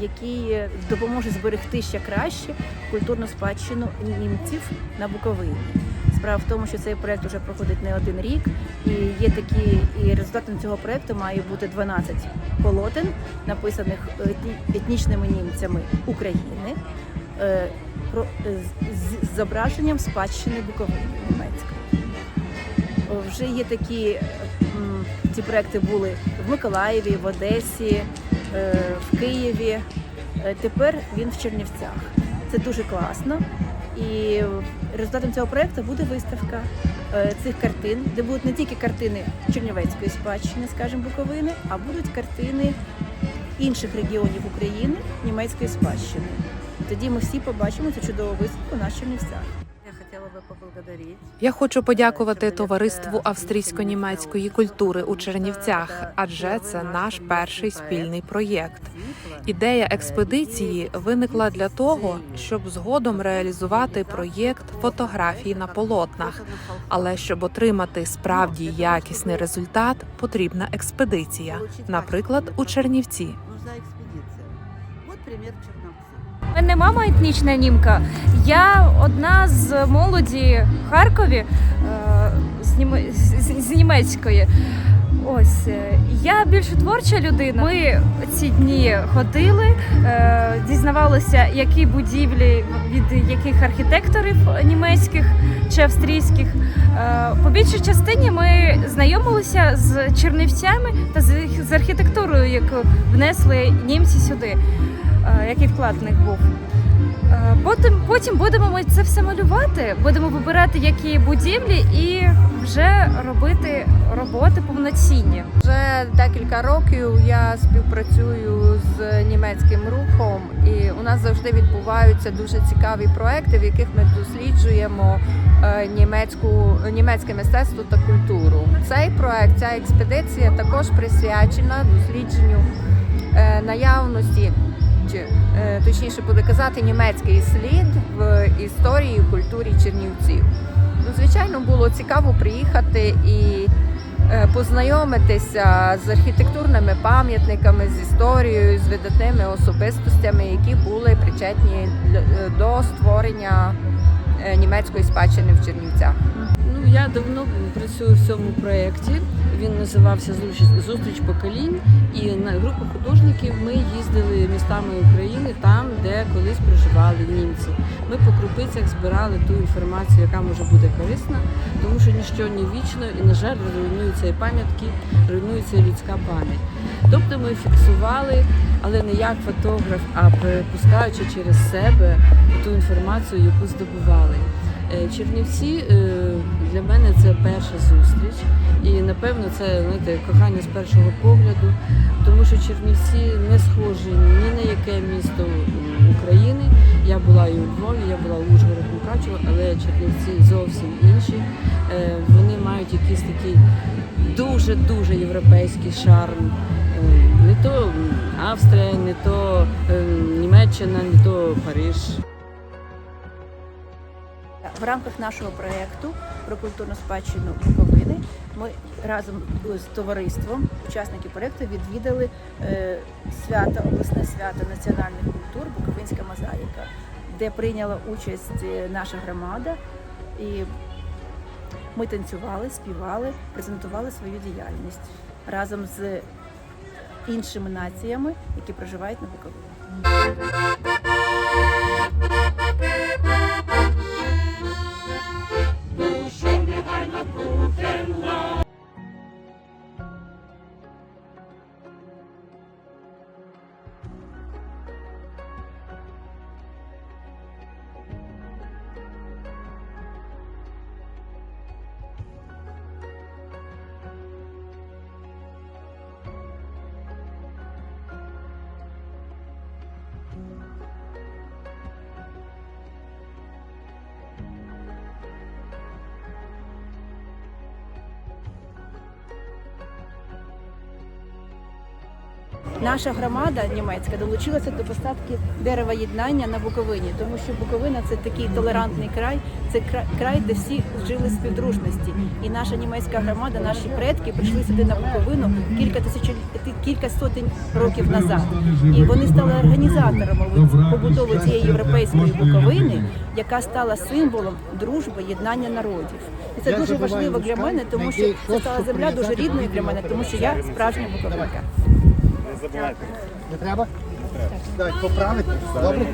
який допоможе зберегти ще краще культурну спадщину німців на Буковині. Справа в тому, що цей проект вже проходить не один рік, і є такі, і результатом цього проекту має бути 12 полотен, написаних етнічними німцями України, е, е, з- зображенням спадщини Буковини німецької. Вже є такі ці проекти були в Миколаєві, в Одесі, в Києві. Е, Тепер він в Чернівцях. Це дуже класно. І результатом цього проекту буде виставка е, цих картин, де будуть не тільки картини Чернівецької спадщини, скажімо, Буковини, а будуть картини інших регіонів України німецької спадщини. Тоді ми всі побачимо цю чудову виставку на Чернівцях. Я хотіла би поблагодарити. Я хочу подякувати товариству австрійсько-німецької культури у Чернівцях, адже це наш перший спільний проєкт. Ідея експедиції виникла для того, щоб згодом реалізувати проєкт фотографії на полотнах. Але щоб отримати справді якісний результат, потрібна експедиція, наприклад, у Чернівці. От примір Чернівців. Мене мама етнічна німка. Я одна з молоді в Харкові е, з, німе- з, з німецької. Ось е, я більш творча людина. Ми ці дні ходили, е, дізнавалися, які будівлі від яких архітекторів німецьких чи австрійських. По більшій частині ми знайомилися з чернівцями та з, архітектурою, яку внесли німці сюди який вклад в них був. Е, Потім, потім будемо ми це все малювати, будемо вибирати які будівлі і вже робити роботи повноцінні. Вже декілька років я співпрацюю з німецьким рухом, і у нас завжди відбуваються дуже цікаві проекти, в яких ми досліджуємо е, німецьку німецьке мистецтво та культуру. Цей проект, ця експедиція також присвячена дослідженню е, наявності, чи е, точніше буде казати, німецький слід в історії і культурі Чернівців. Ну, звичайно, було цікаво приїхати і е, познайомитися з архітектурними пам'ятниками, з історією, з видатними особистостями, які були причетні е, до створення німецької спадщини в Чернівцях. Ну я давно працюю в цьому проєкті. Він називався «Зустріч- поколінь. І на групу художників ми їздили містами України там, де колись проживали німці. Ми по крупицях збирали ту інформацію, яка може бути корисна, тому що ніщо не вічно і, на жаль, руйнуються і пам'ятки, руйнується і людська пам'ять. Тобто ми фіксували, але не як фотограф, а перепускаючи через себе ту інформацію, яку здобували. Е, Чернівці е, для мене це перша зустріч, і напевно це знаєте, кохання з першого погляду, тому що Чернівці не схожі ні на яке місто України. Я була і у Львові, я була у Ужгород, Мукачево, але Чернівці зовсім інші. Е, Вони мають якийсь такий дуже дуже європейський шарм. Е, Не то Австрія, не то е, Німеччина, не то Париж. В рамках нашого проєкту про культурну спадщину Буковини ми разом з товариством, учасники проєкту, відвідали е, свято, обласне свято національних культур Буковинська мозаїка, де прийняла участь е, наша громада. І ми танцювали, співали, презентували свою діяльність разом з іншими націями, які проживають на Буковині. Наша громада німецька долучилася до посадки дерева єднання на Буковині, тому що Буковина це такий толерантний край, це край, де всі жили співдружності. І наша німецька громада, наші предки прийшли сюди на Буковину кілька тисяч кілька сотень років назад. І вони стали організаторами побудови цієї європейської Буковини, яка стала символом дружби, єднання народів. І це дуже важливо для мене, тому що це стала земля дуже рідною для мене, тому що я справжня буковинка. Не треба? Давайте поправити. Добре?